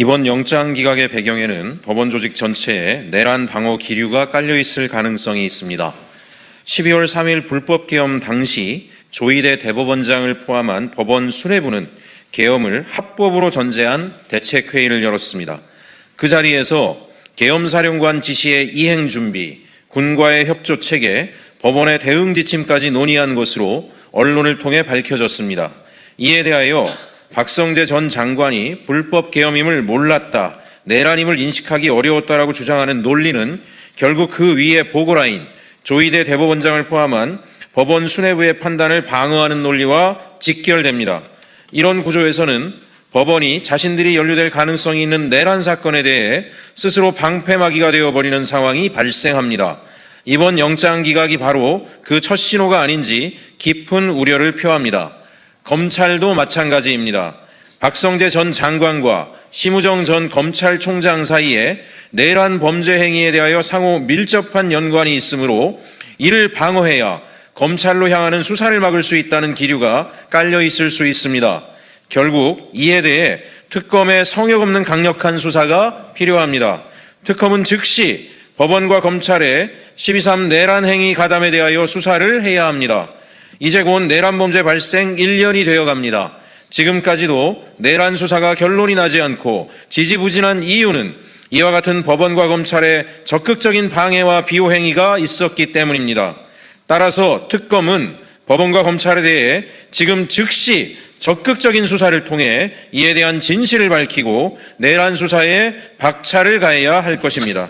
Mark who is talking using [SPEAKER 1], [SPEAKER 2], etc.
[SPEAKER 1] 이번 영장 기각의 배경에는 법원 조직 전체에 내란 방어 기류가 깔려 있을 가능성이 있습니다. 12월 3일 불법 계엄 당시 조희대 대법원장을 포함한 법원 수뇌부는 계엄을 합법으로 전제한 대책회의를 열었습니다. 그 자리에서 계엄사령관 지시의 이행 준비, 군과의 협조 체계, 법원의 대응 지침까지 논의한 것으로 언론을 통해 밝혀졌습니다. 이에 대하여 박성재 전 장관이 불법 계엄임을 몰랐다, 내란임을 인식하기 어려웠다라고 주장하는 논리는 결국 그 위에 보고라인 조희대 대법원장을 포함한 법원 수뇌부의 판단을 방어하는 논리와 직결됩니다. 이런 구조에서는 법원이 자신들이 연루될 가능성이 있는 내란 사건에 대해 스스로 방패막이가 되어버리는 상황이 발생합니다. 이번 영장 기각이 바로 그 첫 신호가 아닌지 깊은 우려를 표합니다. 검찰도 마찬가지입니다. 박성재 전 장관과 심우정 전 검찰총장 사이에 내란 범죄 행위에 대하여 상호 밀접한 연관이 있으므로 이를 방어해야 검찰로 향하는 수사를 막을 수 있다는 기류가 깔려 있을 수 있습니다. 결국 이에 대해 특검의 성역 없는 강력한 수사가 필요합니다. 특검은 즉시 법원과 검찰의 12.3 내란 행위 가담에 대하여 수사를 해야 합니다. 이제 곧 내란 범죄 발생 1년이 되어 갑니다. 지금까지도 내란 수사가 결론이 나지 않고 지지부진한 이유는 이와 같은 법원과 검찰의 적극적인 방해와 비호 행위가 있었기 때문입니다. 따라서 특검은 법원과 검찰에 대해 지금 즉시 적극적인 수사를 통해 이에 대한 진실을 밝히고 내란 수사에 박차를 가해야 할 것입니다.